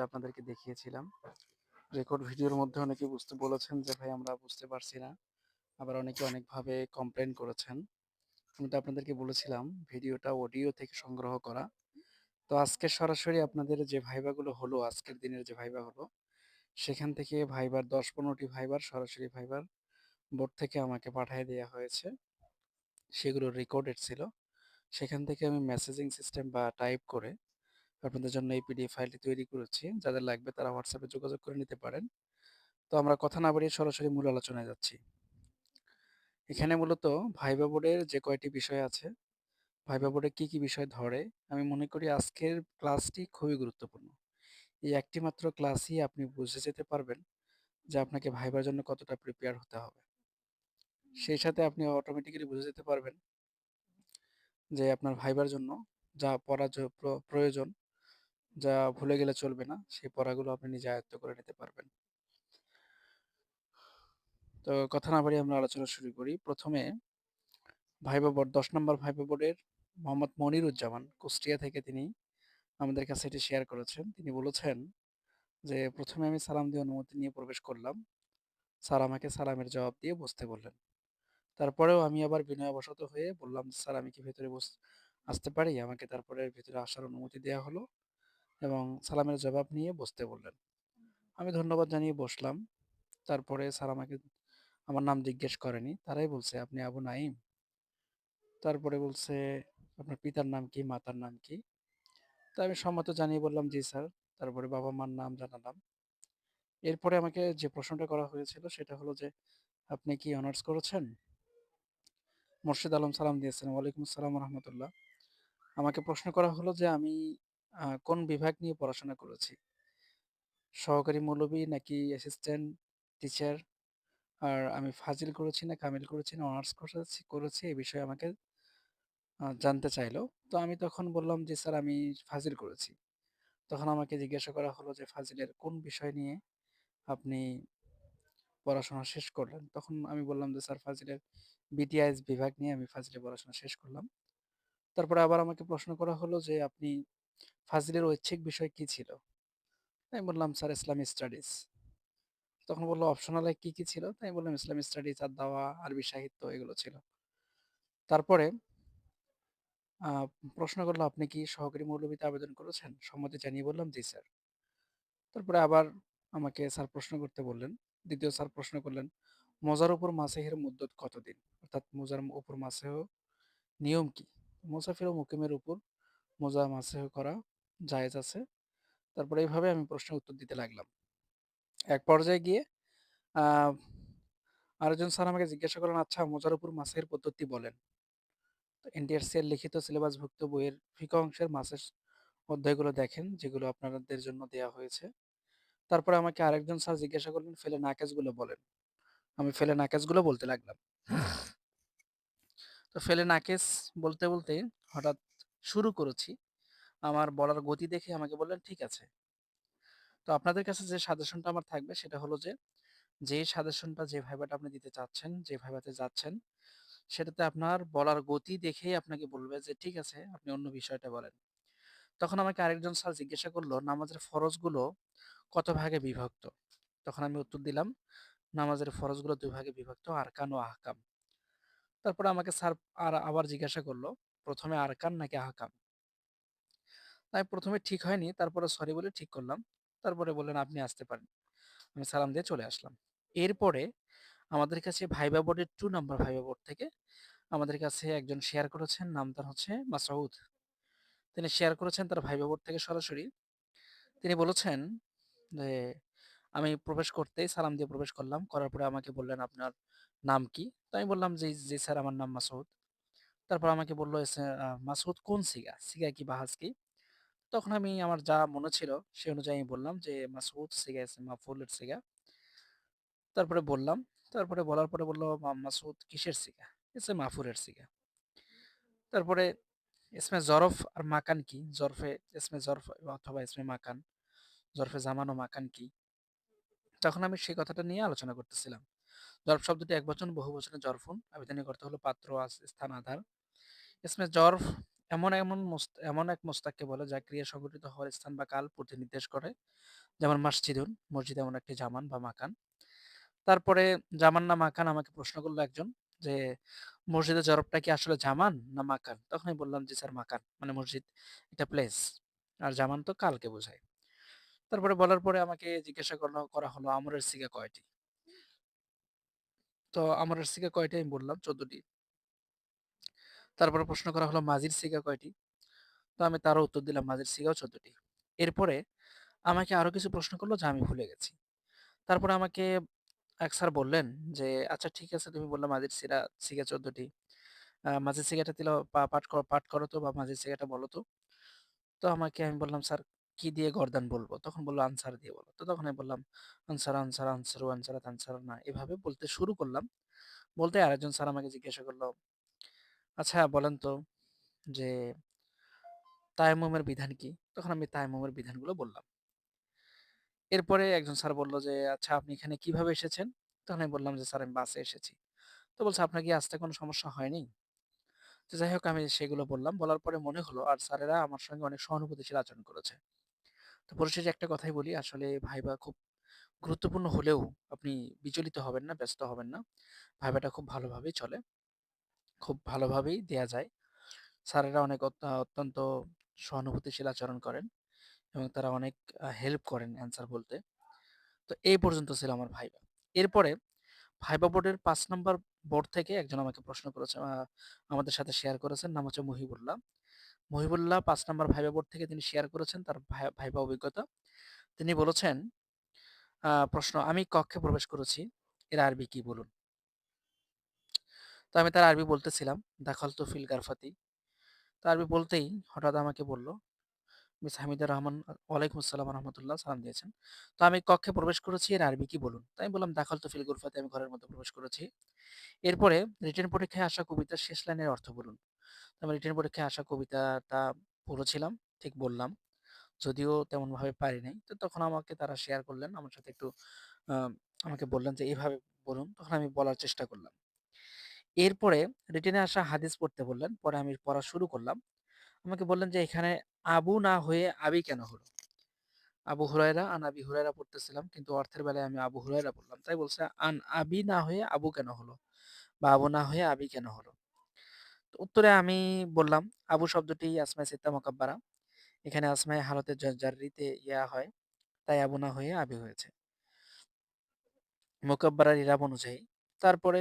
যা আপনাদেরকে দেখিয়েছিলাম। রেকর্ড ভিডিওর মধ্যে অনেকে বুঝতে বলেছেন যে, "ভাই আমরা বুঝতে পারছি না।" আবার অনেকে অনেকভাবে কমপ্লেন করেছেন। আমি তো আপনাদেরকে বলেছিলাম ভিডিওটা অডিও থেকে সংগ্রহ করা। তো আজকে সরাসরি আপনাদের যে ভাইবাগুলো হলো, আজকের দিনের যে ভাইবা হলো, সেখান থেকে ভাইবার দশ পনেরোটি ভাইবার সরাসরি ভাইবার বোর্ড থেকে আমাকে পাঠায় দেওয়া হয়েছে। সেগুলো রেকর্ডেড ছিল। সেখান থেকে আমি মেসেজিং সিস্টেম বা টাইপ করে আপনাদের জন্য এই পিডিএফ ফাইলটি তৈরি করেছি। যাদের লাগবে তারা হোয়াটসঅ্যাপে যোগাযোগ করে নিতে পারেন। তো আমরা কথা না বাড়িয়ে সরাসরি মূল আলোচনায় যাচ্ছি। এখানে মূলত ভাইবা বোর্ডের যে কয়টি বিষয় আছে, ভাইবা বোর্ডে কী কী বিষয় ধরে, আমি মনে করি আজকের ক্লাসটি খুবই গুরুত্বপূর্ণ। এই একটি মাত্র ক্লাসই আপনি বুঝে যেতে পারবেন যে আপনাকে ভাইবার জন্য কতটা প্রিপেয়ার হতে হবে। সেই সাথে আপনি অটোমেটিক্যালি বুঝে যেতে পারবেন যে আপনার ভাইবার জন্য যা পড়া প্রয়োজন, যা ভুলে গেলে চলবে না, সেই পড়াগুলো আপনি নিজে আয়ত্ত করে নিতে পারবেন। তো কথা না বাড়িয়ে আমরা আলোচনা শুরু করি। ১ম এ ভাইবা বোর্ড ১০ নম্বর ভাইবা বোর্ডের মোহাম্মদ মনিরুজ্জামান কুষ্টিয়া থেকে তিনি আমাদের কাছে এটি শেয়ার করেছেন। তিনি বলেছেন যে, "প্রথমে আমি সালাম দিয়ে অনুমতি নিয়ে প্রবেশ করলাম। স্যার আমাকে সালামের জবাব দিয়ে বসতে বললেন। তারপরেও আমি আবার বিনয়বশত হয়ে বললাম, "স্যার আমি কি ভেতরে বস আসতে পারি?" আমাকে তারপরে ভেতরে আসার অনুমতি দেয়া হলো এবং সালামের জবাব নিয়ে বসতে বললেন। আমি ধন্যবাদ জানিয়ে বসলাম। তারপরে স্যার আমাকে আমার নাম জিজ্ঞেস করেনি। তারাই বলছে, "আপনি আবু নাঈম?" তারপরে বলছে, "আপনার পিতার নাম কি? মাতার নাম কি?" তো আমি সম্মত জানিয়ে বললাম, "জি স্যার।" তারপরে বাবা-মার নাম জানালাম। এরপরে আমাকে যে প্রশ্নটা করা হয়েছিল সেটা হলো যে, "আপনি কি অনার্স করেছেন?" মোর্শেদ আলম সালাম দিয়েছেন, "ওয়ালাইকুম আসসালাম ওয়া আমাকে প্রশ্ন করা হলো যে আমি কোন বিভাগ নিয়ে পড়াশোনা করেছি? সহকারী মৌলবি নাকি অ্যাসিস্ট্যান্ট টিচার? আর আমি ফাজিল করেছি না কামিল করেছি না অনার্স করেছি করেছি এ বিষয়ে আমাকে জানতে চাইলো। তো আমি তখন বললাম যে, "স্যার আমি ফাজিল করেছি।" তখন আমাকে জিজ্ঞাসা করা হলো যে, "ফাজিলের কোন বিষয় নিয়ে আপনি পড়াশোনা শেষ করলেন?" তখন আমি বললাম যে, "স্যার ফাজিলের বিটিআইএস বিভাগ নিয়ে আমি ফাজিলে পড়াশোনা শেষ করলাম।" তারপরে আবার আমাকে প্রশ্ন করা হলো যে, "আপনি ফাজিলের ঐচ্ছিক বিষয় কি ছিল?" আমি বললাম, "স্যার ইসলামিক স্টাডিজ।" তখন বলল, "অপশনালে কি, কি ছিল?" তো আমি বললাম, "ইসলামিক স্টাডিজ আর দাওয়া, আরবি সাহিত্য এগুলো ছিল।" তারপরে প্রশ্ন করল, "আপনি কি সহকারী মৌলবীতে আবেদন করেছেন?" সম্মতি জানিয়ে বললাম, "জি স্যার।" তারপরে আবার আমাকে স্যার প্রশ্ন করতে বললেন। দ্বিতীয় স্যার প্রশ্ন করলেন, "মোজার উপর মাসেহের মুদ্দত কতদিন?" অর্থাৎ মোজার উপর মাসেহ নিয়ম কি? মুসাফির ও মুকিমের উপর মোজা মাসেহ করা জায়েজ আছে। তারপরে এইভাবে আমি প্রশ্নের উত্তর দিতে লাগলাম। এক পর্যায়ে গিয়ে আরেকজন স্যার আমাকে জিজ্ঞাসা করলেন, "আচ্ছা মোজার উপর মাসেহের পদ্ধতি বলেন।" এনটিআরসি এর লিখিত সিলেবাসভুক্ত বইয়ের ফিকহ অংশের মাসের অধ্যায়গুলো দেখেন, যেগুলো আপনাদের জন্য দেয়া হয়েছে। তারপরে আমাকে আরেকজন স্যার জিজ্ঞাসা করলেন, "ফেলে নাকেসগুলো বলেন।" আমি ফেলে নাকেসগুলো বলতে লাগলাম। তো ফেলে নাকেস বলতে, বলতে হঠাৎ শুরু করেছি। আমার বলার গতি দেখে আমাকে বললেন, "ঠিক আছে।" তো আপনাদের কাছে যে সাজেশনটা আমার থাকবে সেটা হলো যে, যে সাজেশনটা যে ভাইবাটা আপনি দিতে চাচ্ছেন, যে ভাইবাতে যাচ্ছেন, সেটাতে আপনার বলার গতি দেখেই আপনাকে বলবে যে, "ঠিক আছে, আপনি অন্য বিষয়টা বলেন।" তখন আমাকে আরেকজন স্যার জিজ্ঞাসা করল "নামাজের ফরজগুলো কত ভাগে বিভক্ত?" তখন আমি উত্তর দিলাম, "নামাজের ফরজগুলো দুই ভাগে বিভক্ত, আরকান ও আহকাম।" তারপরে আমাকে স্যার আর আবার জিজ্ঞাসা করল, "প্রথমে আরকান নাকি আহকাম?" ১ম এ ঠিক হয়নি, তারপরে সরি বলে ঠিক করলাম। তারপরে বললেন, "আপনি আসতে পারেন।" আমি সালাম দিয়ে চলে আসলাম। এরপরে আমাদের কাছে ভাইবা বোর্ডের টু নাম্বার ভাইবা বোর্ড থেকে আমাদের কাছে একজন শেয়ার করেছেন, নাম তার হচ্ছে মাসউদ। তিনি শেয়ার করেছেন তার ভাইবা বোর্ড থেকে সরাসরি। তিনি বলেছেন যে, "আমি প্রবেশ করতেই সালাম দিয়ে প্রবেশ করলাম। করার পরে আমাকে বললেন, "আপনার নাম কি?" তো আমি বললাম যে, "জি স্যার আমার নাম মাসউদ।" তারপর আমাকে বলল মাসুদ কোন সিগা? সিগা কি বাহাজ কি?" তখন আমি আমার যা মনে ছিল সে অনুযায়ী আমি বললাম যে, মাসুদ সিগা ইসম মাফউলের সিগা।" তারপরে বললাম। তারপরে বলার পরে বলল মাসুদ কিসের সিগা?" ইসমে মাফুরের সিগা। তারপরে ইসমে জরফ আর মাকান কি? জরফে ইসমে জরফ অথবা ইসমে মাকান, জরফে জামান ও মাকান কি? তখন আমি সেই কথাটা নিয়ে আলোচনা করতেছিলাম। জরফ শব্দটি এক বচন বহু বহুবচনে জরফুন। আবিধানিক অর্থ হলো পাত্র, স্থান, আধার। ইসমে জরফ এমন, এমন এমন এক মোস্তাককে বলে যা ক্রিয়া সংঘটিত হওয়ার স্থান বা কাল প্রতিনির্দেশ করে। যেমন মসজিদুন, মসজিদ এমন একটি জামান বা মাকান। তারপরে জামান না মাকান আমাকে প্রশ্ন করল একজন যে, "মসজিদের জরবটা কি আসলে জামান না মাকান?" তখন আমি বললাম, যে স্যার মাকান।" মানে মসজিদ একটা প্লেস। আর জামান তো কালকে বোঝায়। তারপরে বলার পরে আমাকে জিজ্ঞাসা করল করা হলো আমরের সিগা কয়টি? তো আমরের সিগা কয়টি আমি বললাম ১৪ টি। তারপরে প্রশ্ন করা হলো মাজির সিগা কয়টি? তো আমি তারও উত্তর দিলাম মাজির সিগাও চোদ্দটি এরপরে আমাকে আরও কিছু প্রশ্ন করল যা আমি ভুলে গেছি। তারপরে আমাকে এক স্যার বললেন যে, "আচ্ছা ঠিক আছে তুমি বললা মাজির সিরা সিগা ১৪ টি। আ মাজির সিগাটা পা পাঠ পাঠ করো তো বা মাজির সিগাটা বলো তো।" তো আমাকে আমি বললাম, "স্যার কি দিয়ে গর্দান বলব তখন বলল "আনসার দিয়ে বলো।" তো তখন আমি বললাম, "আনসার, আনসার, আনসার আনসার আনসারাত, আনসারানা" এভাবে বলতে শুরু করলাম। বলতে আরেকজন স্যার আমাকে জিজ্ঞাসা করল, "আচ্ছা বলেন তো যে" তায়াম্মুমের বিধান কি? তখন আমি তায়াম্মুমের বিধানগুলো বললাম। এরপরে একজন স্যার বলল যে, "আচ্ছা আপনি এখানে কীভাবে এসেছেন?" তখন আমি বললাম যে, "স্যার আমি বাসে এসেছি।" তো বলছে, "আপনার কি আসতে কোনো সমস্যা হয়নি?" তো যাই হোক আমি সেগুলো বললাম। বলার পরে মনে হলো আর স্যারেরা আমার সঙ্গে অনেক সহানুভূতিশীল আচরণ করেছে। তো পরিশেষে একটা কথাই বলি আসলে ভাইবা খুব গুরুত্বপূর্ণ হলেও আপনি বিচলিত হবেন না, ব্যস্ত হবেন না। ভাইবাটা খুব ভালোভাবেই চলে। খুব ভালোভাবেই দেয়া যায়। স্যারেরা অনেক অত্যন্ত সহানুভূতিশীল আচরণ করেন এবং তারা অনেক হেল্প করেন অ্যান্সার বলতে। তো এই পর্যন্ত ছিল আমার ভাইবা। এরপরে ভাইবা বোর্ডের পাঁচ নাম্বার বোর্ড থেকে একজন আমাকে প্রশ্ন করেছে আমাদের সাথে শেয়ার করেছেন। নাম হচ্ছে Muhibullah. Muhibullah ৫ number viva board থেকে তিনি শেয়ার করেছেন তার ভাই ভাইবা অভিজ্ঞতা। তিনি বলেছেন প্রশ্ন, "আমি কক্ষে প্রবেশ করেছি। এর আরবি কি বলুন?" তো আমি তার আরবি বলতেছিলাম, "দাখালতু ফিল গারফাতি।" তো আরবি বলতেই হঠাৎ আমাকে বলল, মিস হামিদা রহমান ওয়ালাইকুম আসসালাম রাহমাতুল্লাহ সালাম দিয়েছেন। তো আমি কক্ষে প্রবেশ করেছি এর আরবি কি বলুন? তো আমি বললাম, "দাখালতু ফিল গুরফাতি" আমি ঘরের মধ্যে প্রবেশ করেছি। এরপরে রিটার্ন পরীক্ষায় আসা কবিতার শেষ লাইনের অর্থ বলুন। তো আমি রিটার্ন পরীক্ষায় আসা কবিতাটা পড়েছিলাম, ঠিক বললাম। যদিও তেমনভাবে পারি নাই। তো তখন আমাকে তারা শেয়ার করলেন। আমার সাথে একটু আমাকে বললেন যে, এইভাবে বলুন।" তখন আমি বলার চেষ্টা করলাম। এরপরে রিটেনে আসা হাদিস পড়তে বললেন। পরে আমি পড়া শুরু করলাম। আমাকে বললেন যে, "এখানে আবু না হয়ে আবি কেন হলো?" আবু হুরায়রা আন আবি হুরায়রা পড়তেছিলাম। কিন্তু অর্থের বেলায় আমি আবু হুরায়রা বললাম। তাই বলছে, "আন আবি না হয়ে আবু কেন হলো? বা আবু না হয়ে আবি কেন হলো?" উত্তরে আমি বললাম, "আবু শব্দটি আসমায়ে সিত্তা মুকাব্বারা। এখানে আসমায়ে হালতে জ জাররিতে ইয়া হয়। তাই আবু না হয়ে আবি হয়েছে।" মুকাব্বারার ইরাব অনুযায়ী। তারপরে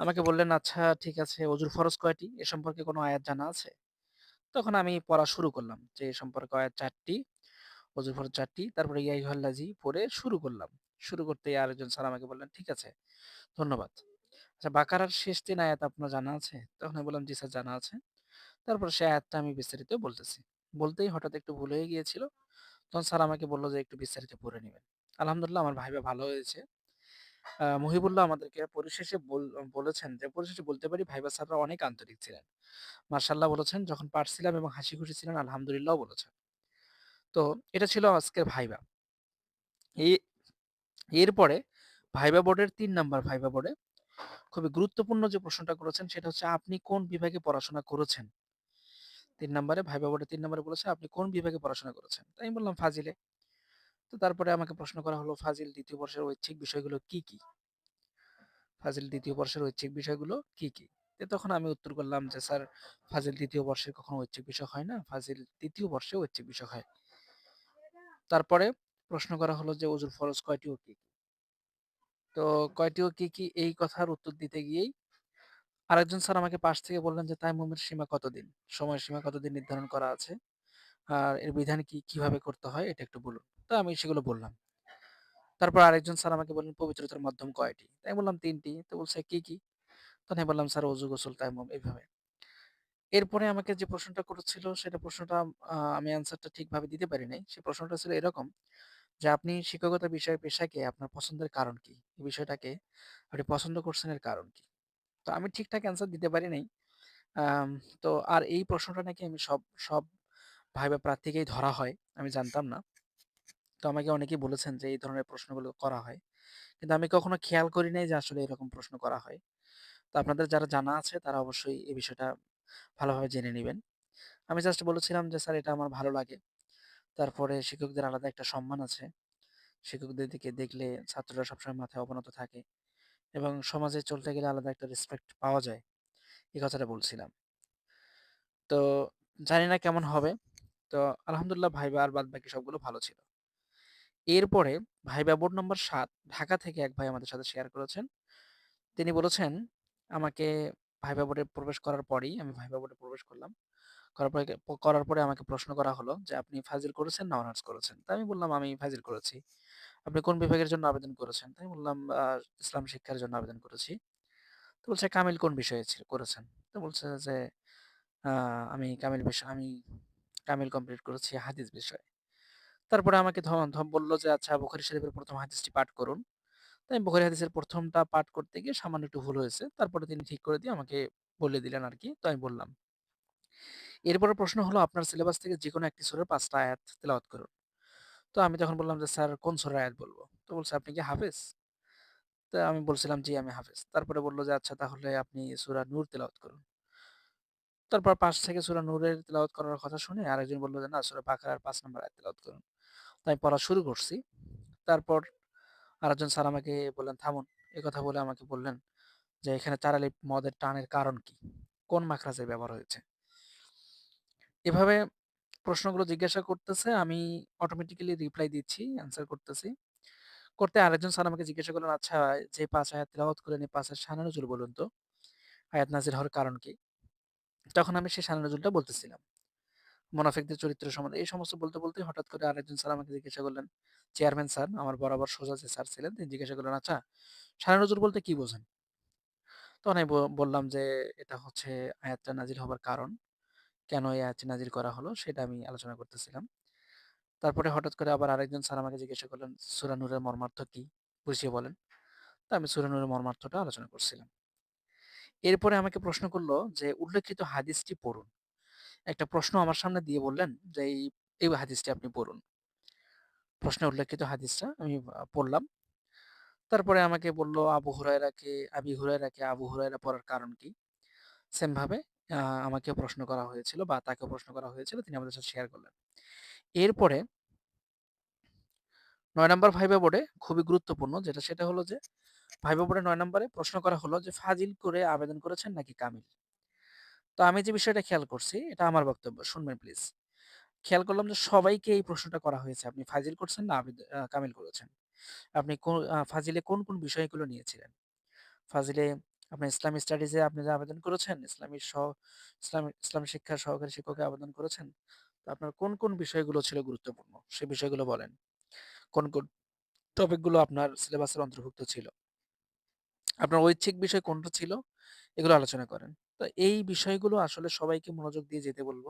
আমাকে বললেন, "আচ্ছা ঠিক আছে, অজুর ফরজ কয়টি? এ সম্পর্কে কোনো আয়াত জানা আছে?" তখন আমি পড়া শুরু করলাম যে এ সম্পর্কে আয়াত ৪ টি, অজুর ফরজ ৪ টি। তারপরে ইয়া আইয়ুহাল্লাযী পড়ে শুরু করলাম। শুরু করতেই আরেকজন স্যার আমাকে বললেন, "ঠিক আছে, ধন্যবাদ। আচ্ছা বাকারার শেষ ৩ আয়াত আপনার জানা আছে?" তখন আমি বললাম, "জি স্যার জানা আছে।" তারপর সে আয়াতটা আমি বিস্তারিত বলতেছি। বলতেই হঠাৎ একটু ভুল হয়ে গিয়েছিল। তখন স্যার আমাকে বলল যে, "একটু বিস্তারিত পড়ে নিবেন।" আলহামদুলিল্লাহ আমার ভাইবা ভালো হয়েছে। মুহিবুল্লাহ আমাদেরকে পরিশেষে বলেছেন যে পরিশেষে বলতে পারি ভাইবা স্যাররা অনেক আন্তরিক ছিলেন। মাশাআল্লাহ বলেছেন, যখন পারছিলাম এবং হাসিখুশি ছিলেন আলহামদুলিল্লাহও বলেছেন। তো এটা ছিল আজকের ভাইবা। এ এরপরে ভাইবা বোর্ডের তিন নাম্বার ভাইবা বোর্ডে খুবই গুরুত্বপূর্ণ যে প্রশ্নটা করেছেন সেটা হচ্ছে, "আপনি কোন বিভাগে পড়াশোনা করেছেন?" তিন নাম্বারে ভাইবা বোর্ডে ৩ নাম্বারে বলেছে, "আপনি কোন বিভাগে পড়াশোনা করেছেন?" তাই বললাম, "ফাজিলে।" তো তারপরে আমাকে প্রশ্ন করা হলো, "ফাজিল দ্বিতীয় বর্ষের ঐচ্ছিক বিষয়গুলো কি, কি?" ফাজিল ২য় বর্ষের ঐচ্ছিক বিষয়গুলো কি, কি? তখন আমি উত্তর করলাম যে, "স্যার ফাজিল ২য় বর্ষে কখনো ঐচ্ছিক বিষয় হয় না। ফাজিল ৩য় বর্ষে ঐচ্ছিক বিষয় হয়।" তারপরে প্রশ্ন করা হলো যে, "অজুর ফরজ কয়টি ও কি, কি?" তো কয়টি ও কি, কি? এই কথার উত্তর দিতে গিয়েই আরেকজন স্যার আমাকে পাশ থেকে বললেন যে, "তায়াম্মুমের সীমা কতদিন? সময়সীমা কতদিন নির্ধারণ করা আছে? আর এর বিধান কি? কীভাবে করতে হয়? এটা একটু বলুন।" তো আমি সেগুলো বললাম। তারপর আরেকজন স্যার আমাকে বললেন, "পবিত্রতার মাধ্যম কয়টি?" তাই বললাম, তিনটি তো বলছে, "কি, কি?" তখন আমি বললাম, "স্যার অজু, গোসল, তায়াম্মুম" এভাবে। এরপরে আমাকে যে প্রশ্নটা করেছিল সেটা প্রশ্নটা আমি অ্যান্সারটা ঠিকভাবে দিতে পারি নাই। সে প্রশ্নটা ছিল এরকম যে, "আপনি শিক্ষকতা বিষয় পেশাকে আপনার পছন্দের কারণ কি? এই বিষয়টাকে আপনি পছন্দ করছেন এর কারণ কি?" তো আমি ঠিকঠাক অ্যান্সার দিতে পারি নাই। তো আর এই প্রশ্নটা নাকি আমি সব সব ভাইবা প্রার্থীকেই ধরা হয়। আমি জানতাম না। তো আমাকে অনেকেই বলেছেন যে এই ধরনের প্রশ্নগুলো করা হয়। কিন্তু আমি কখনো খেয়াল করি নাই যে আসলে এরকম প্রশ্ন করা হয়। তো আপনাদের যারা জানা আছে তারা অবশ্যই এই বিষয়টা ভালোভাবে জেনে নেবেন আমি জাস্ট বলেছিলাম যে, "স্যার এটা আমার ভালো লাগে। তারপরে শিক্ষকদের আলাদা একটা সম্মান আছে। শিক্ষকদের দিকে দেখলে ছাত্ররা সবসময় মাথায় অবনত থাকে এবং সমাজে চলতে গেলে আলাদা একটা রেসপেক্ট পাওয়া যায়।" এই কথাটা বলছিলাম। তো জানি না কেমন হবে। তো আলহামদুলিল্লাহ ভাইবা আর বাদ বাকি সবগুলো ভালো ছিল। এরপরে ভাইবা বোর্ড নম্বর ৭ ঢাকা থেকে এক ভাই আমাদের সাথে শেয়ার করেছেন। তিনি বলেছেন, আমাকে ভাইবা বোর্ডে প্রবেশ করার পরেই আমি ভাইবা বোর্ডে প্রবেশ করলাম। করার পরে করার পরে আমাকে প্রশ্ন করা হলো যে, "আপনি ফাজিল করেছেন না অনার্স করেছেন?" তো আমি বললাম, "আমি ফাজিল করেছি।" "আপনি কোন বিভাগের জন্য আবেদন করেছেন?" তো আমি বললাম, "ইসলাম শিক্ষার জন্য আবেদন করেছি।" তো বলছে, "কামিল কোন বিষয়ে করেছেন?" তো বলছে যে, "আমি কামিল বিষয় আমি কামিল কমপ্লিট করেছি হাদিস বিষয়ে।" তারপরে আমাকে বলল যে, "আচ্ছা বুখারী শরীফের প্রথম হাদিসটি পাঠ করুন।" তো আমি বুখারী হাদিসের প্রথমটা পাঠ করতে গিয়ে সামান্য একটু ভুল হয়েছে। তারপরে তিনি ঠিক করে দিয়ে আমাকে বলে দিলেন আর কি তো আমি বললাম। এরপরের প্রশ্ন হলো, "আপনার সিলেবাস থেকে যে কোনো একটি সূরার ৫ টা আয়াত তেলাওয়াত করুন।" তো আমি তখন বললাম যে, "স্যার কোন সূরার আয়াত বলব তো বলছে, "আপনি কি হাফেজ?" তো আমি বলছিলাম, "জি, আমি হাফেজ।" তারপরে বলল যে, "আচ্ছা তাহলে আপনি সূরা নূর তেলাওয়াত করুন।" তারপর পাশ থেকে সুরা নূরের তেলাওয়াত করার কথা শুনে আরেকজন বলল যে, "না, সূরা বাকারার ৫ নাম্বার আয়াত তেলাওয়াত করুন।" তো আমি পড়া শুরু করছি। তারপর আরেকজন স্যার আমাকে বললেন, "থামুন।" এ কথা বলে আমাকে বললেন যে, "এখানে ৪ আলিফ মদের টানের কারণ কি? কোন মাখরাজের ব্যবহার হয়েছে?" এভাবে প্রশ্নগুলো জিজ্ঞাসা করতেছে, আমি অটোমেটিক্যালি রিপ্লাই দিচ্ছি, অ্যান্সার করতেছি। করতে আরেকজন স্যার আমাকে জিজ্ঞাসা করলেন, "আচ্ছা যে ৫ আয়াত তেলাওয়াত করলেন, এই ৫ এর শানে নজুল বলুন তো? আয়াত নাযিল হওয়ার কারণ কি?" তখন আমি সেই শানে নজুলটা বলতেছিলাম। মোনাফিকদের চরিত্র সম্বন্ধে এই সমস্ত বলতে, বলতে হঠাৎ করে আরেকজন স্যার আমাকে জিজ্ঞাসা করলেন, চেয়ারম্যান স্যার, আমার বরাবর সোজা যে স্যার ছিলেন, তিনি জিজ্ঞাসা করলেন, "আচ্ছা, শানে নজুল বলতে কি বোঝেন?" তখন আমি বললাম যে, "এটা হচ্ছে আয়াতটা নাজির হবার কারণ। কেন এই আয়াতটি নাজির করা হলো, সেটা আমি আলোচনা করতেছিলাম।" তারপরে হঠাৎ করে আবার আরেকজন স্যার আমাকে জিজ্ঞাসা করলেন, সুরানুরের মর্মার্থ কি? বুঝিয়ে বলেন।" তা আমি সূরা নূরের মর্মার্থটা আলোচনা করছিলাম। এরপরে আমাকে প্রশ্ন করল যে, "উল্লেখিত হাদিসটি পড়ুন।" একটা প্রশ্ন আমার সামনে দিয়ে বললেন যে, "এই, হাদিসটি আপনি পড়ুন।" প্রশ্নে উল্লেখিত হাদিসটা আমি পড়লাম। তারপরে আমাকে বলল, "আবু হুরায়রাকে আবি হুরায়রাকে আবু হুরায়রা পড়ার কারণ কি?" সেম ভাবে আ প্রশ্ন করা হয়েছিল বা তাকেও প্রশ্ন করা হয়েছিল। তিনি আমাদের সাথে শেয়ার করলেন। এরপরে নয় নাম্বার ভাইবা বোর্ডে খুবই গুরুত্বপূর্ণ যেটা সেটা হলো যে, ভাইবা বোর্ডে ৯ নাম্বারে প্রশ্ন করা হলো যে, "ফাজিল করে আবেদন করেছেন নাকি কামিল?" তো আমি যে বিষয়টা খেয়াল করছি, এটা আমার বক্তব্য। শুনবেন প্লিজ। খেয়াল করলাম যে সবাইকে এই প্রশ্নটা করা হয়েছে। আপনি ফাজিল করছেন না কামিল করেছেন? আপনি কোন ফাজিলে কোন, কোন বিষয়গুলো নিয়েছিলেন? ফাজিলে আপনার ইসলামী স্টাডিজে আপনি যে আবেদন করেছেন, ইসলামী সহ ইসলামী ইসলাম শিক্ষার সহকারী শিক্ষকে আবেদন করেছেন। আপনার কোন, কোন বিষয়গুলো ছিল গুরুত্বপূর্ণ? সে বিষয়গুলো বলেন। কোন, কোন টপিকগুলো আপনার সিলেবাসের অন্তর্ভুক্ত ছিল? আপনার ঐচ্ছিক বিষয় কোনটা ছিল? এগুলো আলোচনা করেন। তো এই বিষয়গুলো আসলে সবাইকে মনোযোগ দিয়ে যেতে বলব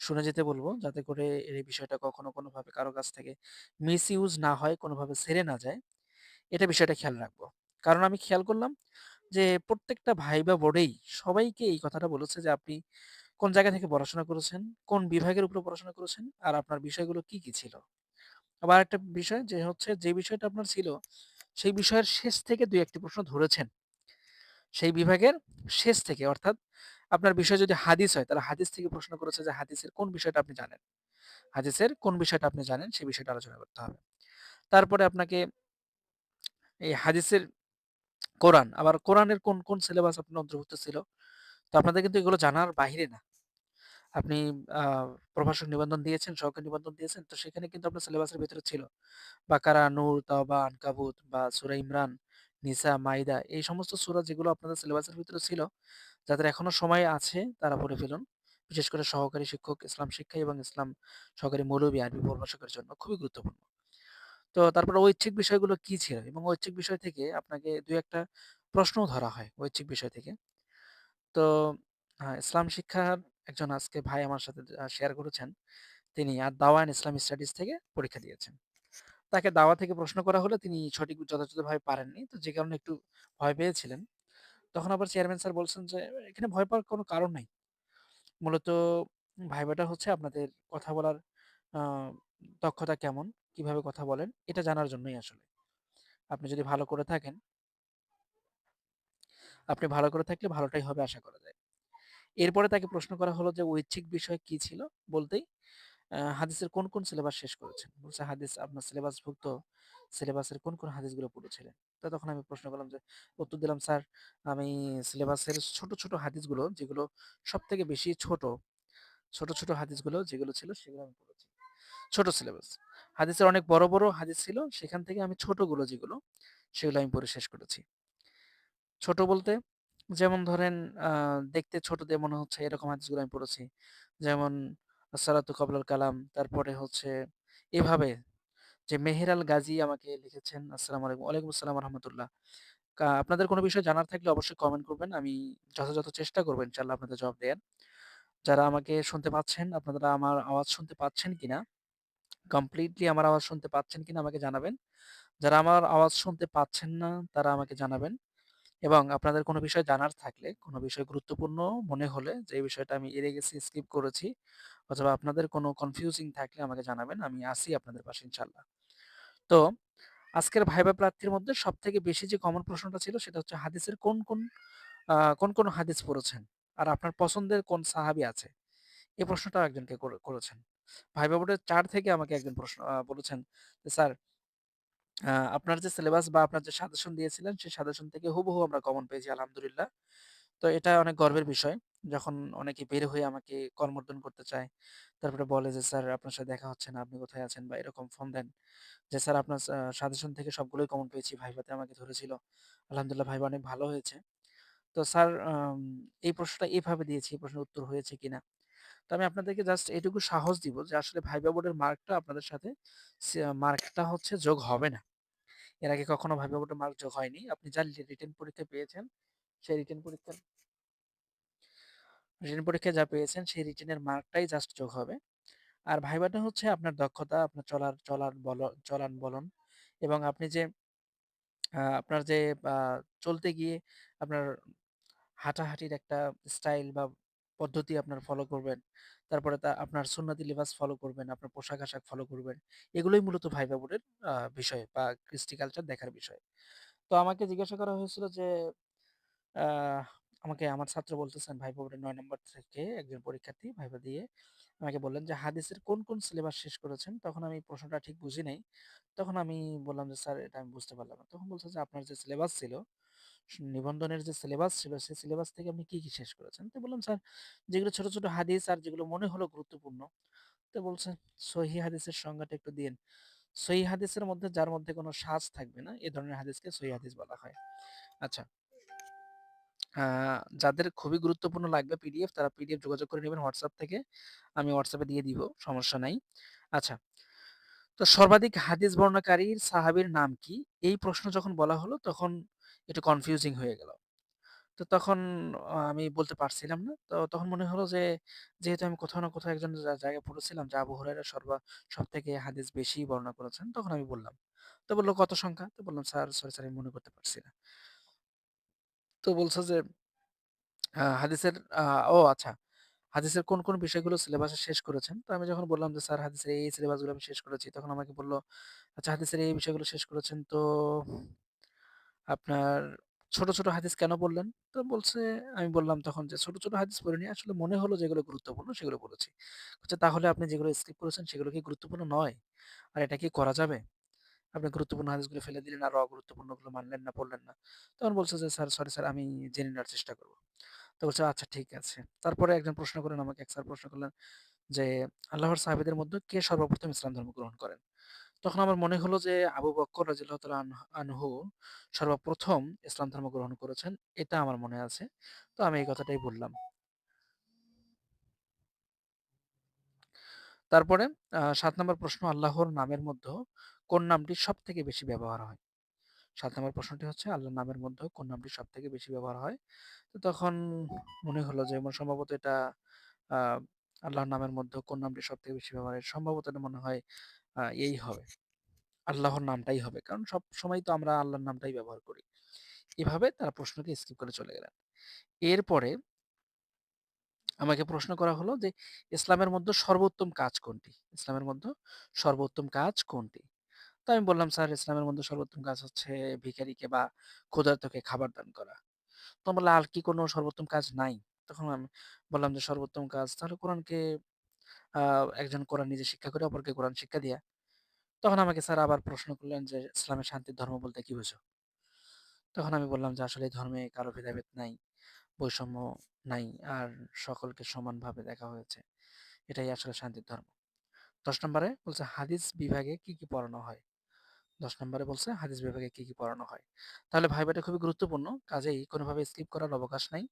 শুনে যেতে বলব যাতে করে এই বিষয়টা কখনো কোনোভাবে কারও কাছ থেকে মিসইউজ না হয়, কোনোভাবে ছেড়ে না যায়। এটা বিষয়টা খেয়াল রাখব। কারণ আমি খেয়াল করলাম যে প্রত্যেকটা ভাইবা বোর্ডেই সবাইকে এই কথাটা বলেছে যে আপনি কোন জায়গা থেকে পড়াশোনা করেছেন, কোন বিভাগের উপরে পড়াশোনা করেছেন, আর আপনার বিষয়গুলো কি, কি ছিল। আবার একটা বিষয় যে হচ্ছে যে বিষয়টা আপনার ছিল, সেই বিষয়ের শেষ থেকে দুই একটি প্রশ্ন ধরেছেন। সেই বিভাগের শেষ থেকে অর্থাৎ আপনার বিষয় যদি হাদিস হয়, তাহলে হাদিস থেকে প্রশ্ন করেছে যে হাদিসের কোন বিষয়টা আপনি জানেন? হাদিসের কোন বিষয়টা আপনি জানেন সেই বিষয়টা আলোচনা করতে হবে। তারপরে আপনাকে এই হাদিসের কোরআন, আবার কোরআনের কোন, কোন সিলেবাস আপনার অন্তর্ভুক্ত ছিল? তো আপনাদের কিন্তু এগুলো জানার বাহিরে না। আপনি প্রভাষক নিবন্ধন দিয়েছেন, সহকারী নিবন্ধন দিয়েছেন। তো সেখানে কিন্তু আপনার সিলেবাসের ভেতরে ছিল। বাকারা, নূর, তাওবা, আনকাবুত বা সূরা ইমরান, নিসা, মাইদা এই সমস্ত সূরা যেগুলো আপনাদের সিলেবাসের ভিতরে ছিল, যাদের এখনও সময় আছে তারা পড়ে ফেলুন। বিশেষ করে সহকারী শিক্ষক ইসলাম শিক্ষা এবং ইসলাম সহকারী মৌলবী আরবি প্রভাষকের জন্য খুবই গুরুত্বপূর্ণ। তো তারপরে ঐচ্ছিক বিষয়গুলো কি ছিল? এবং ঐচ্ছিক বিষয় থেকে আপনাকে ২-১ টা প্রশ্নও ধরা হয় ঐচ্ছিক বিষয় থেকে। তো আ ইসলাম শিক্ষার একজন আজকে ভাই আমার সাথে শেয়ার করেছেন। তিনি আর দাওয়া ইসলামিক স্টাডিজ থেকে পরীক্ষা দিয়েছেন। তাকে দাওয়া থেকে প্রশ্ন করা হলে তিনি সঠিক যথাযথভাবে পারেননি। তো যে কারণে একটু ভয় পেয়েছিলেন। তখন আবার চেয়ারম্যান স্যার বলছেন যে, "এখানে ভয় পাওয়ার কোনো কারণ নাই। মূলত ভাইবাটা হচ্ছে আপনাদের কথা বলার দক্ষতা কেমন, কীভাবে কথা বলেন এটা জানার জন্যই আসলে। আপনি যদি ভালো করে থাকেন আপনি ভালো করে থাকলে ভালোটাই হবে আশা করা যায়।" এরপরে তাকে প্রশ্ন করা হলো যে ঐচ্ছিক বিষয় কি ছিল? বলতেই হাদিসের কোন, কোন সিলেবাস শেষ করেছেন? বলছে হাদিস আপনার সিলেবাসভুক্ত সিলেবাসের কোন, কোন হাদিসগুলো পড়েছিলেন? তো তখন আমি প্রশ্ন করলাম যে উত্তর দিলাম, "স্যার আমি সিলেবাসের ছোট, ছোট হাদিসগুলো যেগুলো সব থেকে বেশি ছোট, ছোট, ছোট হাদিসগুলো যেগুলো ছিল সেগুলো আমি পড়েছি। ছোট সিলেবাস। হাদিসের অনেক বড়, বড় হাদিস ছিল সেখান থেকে আমি ছোটগুলো যেগুলো সেগুলো আমি পড়ে শেষ করেছি। ছোট বলতে যেমন ধরেন দেখতে ছোট দিয়ে মনে হচ্ছে এরকম হাদিসগুলো আমি পড়েছি। যেমন আসসালাতু ক্বাবলাল কালাম তারপরে হচ্ছে এভাবে যে মেহের আল গাজী আমাকে লিখেছেন আসসালামু আলাইকুম। ওয়ালাইকুম আসসালাম রাহমাতুল্লাহ। আপনাদের কোনো বিষয় জানার থাকলে অবশ্যই কমেন্ট করবেন। আমি যথাযথ চেষ্টা করব ইনশাআল্লাহ আপনাদের জবাব দেয়ার। যারা আমাকে শুনতে পাচ্ছেন, আপনারা আমার আওয়াজ শুনতে পাচ্ছেন কিনা? কমপ্লিটলি আমার আওয়াজ শুনতে পাচ্ছেন কিনা আমাকে জানাবেন। যারা আমার আওয়াজ শুনতে পাচ্ছেন না তারা আমাকে জানাবেন। এবং আপনাদের কোনো বিষয় জানার থাকলে, কোনো বিষয় গুরুত্বপূর্ণ মনে হলে যে বিষয়টা আমি এড়ে গেছি, স্কিপ করেছি অথবা আপনাদের কোনো কনফিউজিং থাকলে আমাকে জানাবেন। আমি আছি আপনাদের পাশে ইনশাল্লাহ তো আজকের ভাইবা প্রার্থীর মধ্যে সব থেকে বেশি যে কমন প্রশ্নটা ছিল সেটা হচ্ছে হাদিসের কোন, কোন কোন, কোন হাদিস পড়েছেন? আর আপনার পছন্দের কোন সাহাবী আছে? এই প্রশ্নটাও একজনকে করেছেন। ভাইবা বোর্ডের চার থেকে আমাকে একজন প্রশ্ন বলেছেন "স্যার আপনার যে সিলেবাস বা আপনার যে সাজেশন দিয়েছিলেন সেই সাজেশন থেকে হুবহু আমরা কমন পেয়েছি আলহামদুলিল্লাহ।" তো এটা অনেক গর্বের বিষয়। যখন অনেকে বের হয়ে আমাকে করমর্দন করতে চায়। তারপরে বলে যে, "স্যার আপনার সাথে দেখা হচ্ছে না, আপনি কোথায় আছেন?" বা এরকম ফোন দেন। যে, "স্যার আপনার সাজেশন থেকে সবগুলোই কমন পেয়েছি। ভাইভাতে আমাকে ধরেছিল। আলহামদুলিল্লাহ ভাইবা অনেক ভালো হয়েছে।" তো স্যার এই প্রশ্নটা এভাবে দিয়েছি, এই প্রশ্নের উত্তর হয়েছে কিনা? তো আমি আপনাদেরকে জাস্ট এটুকু সাহস দিব যে আসলে ভাইবা বোর্ডের মার্কটা আপনাদের সাথে মার্কটা হচ্ছে যোগ হবে না। এর আগে কখনো ভাইবা বোর্ডের মার্ক যোগ হয়নি। আপনি যা রিটেন পরীক্ষা পেয়েছেন, সেই রিটেন পরীক্ষার রিটেন পরীক্ষায় যা পেয়েছেন সেই রিটেনের মার্কটাই জাস্ট যোগ হবে। আর ভাইবাটা হচ্ছে আপনার দক্ষতা, আপনার চলার চলার বল চলান বলন এবং আপনি যে আপনার যে চলতে গিয়ে আপনার হাঁটাহাঁটির একটা স্টাইল বা পদ্ধতি আপনার ফলো করবেন। তারপরে তা আপনার সুন্নতি লিবাস ফলো করবেন, আপনার পোশাক-আশাক ফলো করবেন। এগুলোই মূলত ভাইবা বোর্ডের বিষয় বা কৃষ্টি কালচার দেখার বিষয়। তো আমাকে জিজ্ঞাসা করা হয়েছিল যে আমাকে আমার ছাত্র বলতেছেন ভাইবা বোর্ডের নয় নম্বর থেকে একজন পরীক্ষার্থী ভাইবা দিয়ে আমাকে বললেন যে, "হাদিসের কোন, কোন সিলেবাস শেষ করেছেন?" তখন আমি প্রশ্নটা ঠিক বুঝি নাই। তখন আমি বললাম যে, "স্যার এটা আমি বুঝতে পারলাম না।" তখন বলছে যে, "আপনার যে সিলেবাস ছিল, নিবন্ধনের যে সিলেবাস ছিল, সেই সিলেবাস থেকে আপনি কি, কি শেষ করেছেন?" তো বললাম, "স্যার যেগুলো ছোট, ছোট হাদিস আর যেগুলো মনে হলো গুরুত্বপূর্ণ।" তো বলছে, "সহিহ হাদিসের সংজ্ঞাটা একটু দিয়েন।" সহিহ হাদিসের মধ্যে যার মধ্যে কোনো সাজ থাকবে না, এ ধরনের হাদিসকে সহিহ হাদিস বলা হয়। আচ্ছা। যাদের খুবই গুরুত্বপূর্ণ লাগবে পিডিএফ তারা পিডিএফ যোগাযোগ করে নেবেন হোয়াটসঅ্যাপ থেকে। আমি হোয়াটসঅ্যাপে দিয়ে দিব, সমস্যা নাই। আচ্ছা। তো সর্বাধিক হাদিস বর্ণনাকারীর সাহাবীর নাম কি? এই প্রশ্ন যখন বলা হলো তখন একটু কনফিউজিং হয়ে গেল। তো তখন আমি বলতে পারছিলাম না। তো তখন মনে হলো যে যেহেতু আমি কোথাও না কোথাও একজন জায়গায় পড়েছিলাম যে আবু হুরায়রা সর্বা সবথেকে হাদিস বেশি বর্ণনা করেছেন। তখন আমি বললাম। তো বলল, "কত সংখ্যা?" তো বললাম, "স্যার সরি স্যার আমি মনে করতে পারছি না।" তো বলছে যে হাদিসের ও আচ্ছা। হাদিসের কোন, কোন বিষয়গুলো সিলেবাসে শেষ করেছেন? তো আমি যখন বললাম যে, "স্যার হাদিসের এই সিলেবাসগুলো আমি শেষ করেছি।" তখন আমাকে বলল, "আচ্ছা হাদিসের এই বিষয়গুলো শেষ করেছেন তো আপনার ছোট, ছোট হাদিস কেন পড়লেন?" তো বলছে আমি বললাম তখন যে, "ছোট, ছোট হাদিস পড়িনি। আসলে মনে হলো যেগুলো গুরুত্বপূর্ণ সেগুলো পড়েছি।" বলছে, "তাহলে আপনি যেগুলো স্কিপ করেছেন সেগুলো কি গুরুত্বপূর্ণ নয়? আর এটা কি করা যাবে? আপনি গুরুত্বপূর্ণ হাদিসগুলো ফেলে দিলেন আর অগুরুত্বপূর্ণগুলো মানলেন না, পড়লেন না।" তখন বলছে যে, "স্যার সরি স্যার আমি জেনে নেওয়ার চেষ্টা করব।" তো বলছে, "আচ্ছা ঠিক আছে।" তারপরে একজন প্রশ্ন করলেন আমাকে, এক স্যার প্রশ্ন করলেন যে, "আল্লাহর সাহাবীদের মধ্যে কে সর্বপ্রথম ইসলাম ধর্ম গ্রহণ করেন?" তখন আমার মনে হলো যে, আবু বক্কর তাআলা আনহু সর্বপ্রথম ইসলাম ধর্ম গ্রহণ করেছেন। এটা আমার মনে আছে। তো আমি এই কথাটাই বললাম। তারপরে সাত নম্বর প্রশ্ন, আল্লাহর নামের মধ্যে কোন নামটি সবথেকে বেশি ব্যবহার হয়? সাত নম্বর প্রশ্নটি হচ্ছে, আল্লাহর নামের মধ্যে কোন নামটি সব থেকে বেশি ব্যবহার হয়? তো তখন মনে হলো যে সম্ভবত এটা আল্লাহর নামের মধ্যে কোন নামটি সবথেকে বেশি ব্যবহার হয়? সম্ভবত মনে হয় এই হবে। আল্লাহর নামটাই হবে। কারণ সবসময় তো আমরা আল্লাহর নামটাই ব্যবহার করি। এভাবে তারা প্রশ্নকে স্কিপ করে চলে গেলেন। এরপরে আমাকে প্রশ্ন করা হলো যে, ইসলামের মধ্যে সর্বোত্তম কাজ কোনটি? ইসলামের মধ্যে সর্বোত্তম কাজ কোনটি? তো আমি বললাম, "স্যার ইসলামের মধ্যে সর্বোত্তম কাজ হচ্ছে ভিখারিকে বা ক্ষুধার্তকে খাবার দান করা।" তো বলল, "আর কি কোনো সর্বোত্তম কাজ নাই?" তখন আমি বললাম যে সর্বোত্তম কাজ তাহলে কোরআনকে একজন কোরআন নিজে শিক্ষা করে অপরকে কোরআন শিক্ষা দিয়া। তখন আমাকে স্যার আবার প্রশ্ন করলেন যে, ইসলামের শান্তির ধর্ম বলতে কি বুঝো?" তখন আমি বললাম যে, "আসলে ধর্মে কারও ভেদাভেদ নাই, বৈষম্য নাই, আর সকলকে সমানভাবে দেখা হয়েছে। এটাই আসলে শান্তির ধর্ম।" ১০ নম্বরে বলছে হাদিস বিভাগে কি, কি পড়ানো হয়? ১০ নম্বরে বলছে হাদিস বিভাগে কি, কি পড়ানো হয়? তাহলে ভাইবাটা খুবই গুরুত্বপূর্ণ। কাজেই কোনোভাবে স্কিপ করার অবকাশ নাই।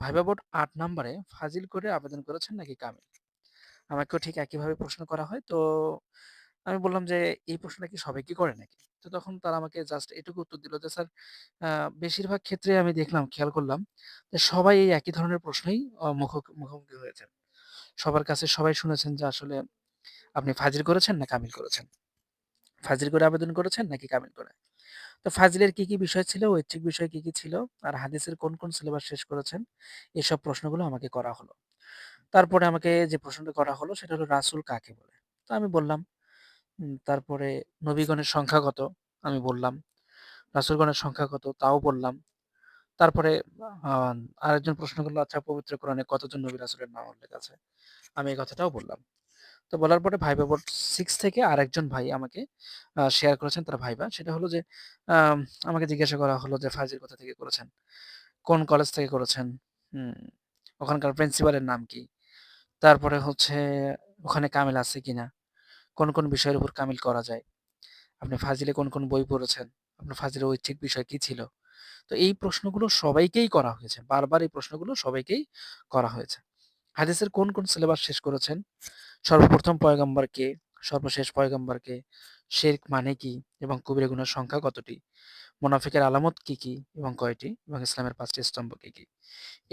ভাইবা বোর্ড আট নম্বরে ফাজিল করে আবেদন করেছেন নাকি কামিল? আমাকেও ঠিক একইভাবে প্রশ্ন করা হয়। তো আমি বললাম যে, "এই প্রশ্নটা কি সবাই কি করে নাকি?" তো তখন তারা আমাকে জাস্ট এটুকু উত্তর দিল যে, "স্যার বেশিরভাগ ক্ষেত্রে আমি দেখলাম, খেয়াল করলাম যে সবাই এই একই ধরনের প্রশ্নই মুখ মুখোমুখি হয়েছেন। সবার কাছে সবাই শুনেছেন যে আসলে আপনি ফাজিল করেছেন না কামিল করেছেন? ফাজিল করে আবেদন করেছেন নাকি কামিল করে?" তো ফাজিলের কি, কি বিষয় ছিল, ঐচ্ছিক বিষয় কি, কি ছিল, আর হাদিসের কোন, কোন সিলেবাস শেষ করেছেন? এসব প্রশ্নগুলো আমাকে করা হলো। তারপরে আমাকে যে প্রশ্নটা করা হলো সেটা হলো রাসূল কাকে বলে? তো আমি বললাম। তারপরে নবীগণের সংখ্যা কত? আমি বললাম। রাসূলগণের সংখ্যা কত? তাও বললাম। তারপরে আরেকজন প্রশ্ন করল "আচ্ছা পবিত্র কোরআনে কতজন নবী রাসুলের নাম উল্লেখ আছে?" আমি এই কথাটাও বললাম। তো বলার পরে ভাইবা বোর্ড সিক্স থেকে আরেকজন ভাই আমাকে শেয়ার করেছেন তার ভাইবা। সেটা হলো যে আমাকে জিজ্ঞাসা করা হলো যে, "ফাজিল কোথা থেকে করেছেন? কোন কলেজ থেকে করেছেন? হুম, ওখানকার প্রিন্সিপালের নাম কি? তারপরে হচ্ছে ওখানে কামিল আছে কিনা? কোন, কোন বিষয়ের উপর কামিল করা যায়? আপনি ফাজিলে কোন, কোন বই পড়েছেন? আপনার ফাজিলের ঐচ্ছিক বিষয় কি ছিল?" তো এই প্রশ্নগুলো সবাইকেই করা হয়েছে। বারবার এই প্রশ্নগুলো সবাইকেই করা হয়েছে। হাদিসের কোন, কোন সিলেবাস শেষ করেছেন? সর্বপ্রথম পয়গম্বর কে? সর্বশেষ পয়গম্বর কে? শিরক মানে কি? এবং কবিরা গুনার সংখ্যা কতটি? মুনাফিকের আলামত কি, কি এবং কয়টি? এবং ইসলামের পাঁচটি স্তম্ভ কি, কি?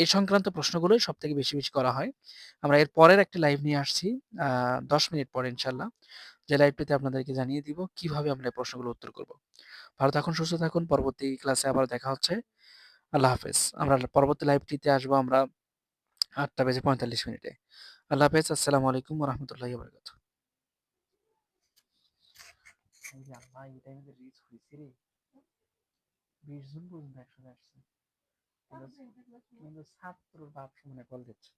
এই সংক্রান্ত প্রশ্নগুলোই সব থেকে বেশি, বেশি করা হয়। আমরা এর পরের একটি লাইভ নিয়ে আসছি ১০ মিনিট পরে ইনশাল্লাহ যে লাইভটিতে আপনাদেরকে জানিয়ে দিব কীভাবে আমরা এই প্রশ্নগুলোর উত্তর করব। ভালো থাকুন, সুস্থ থাকুন। পরবর্তী ক্লাসে আবার দেখা হচ্ছে। আল্লাহ হাফেজ। আমরা পরবর্তী লাইভটিতে আসব আমরা আটটা বেজে ৪৫ মিনিটে। আল্লাহ হাফেজ। আসসালামু আলাইকুম রাহমাতুল্লাহি যে আল্লাহ টাইমে রিচ হইছে রে। ২০ জন পর্যন্ত একসাথে আসছে। কিন্তু ছাত্রর বাপ সুমনে কল দিচ্ছে।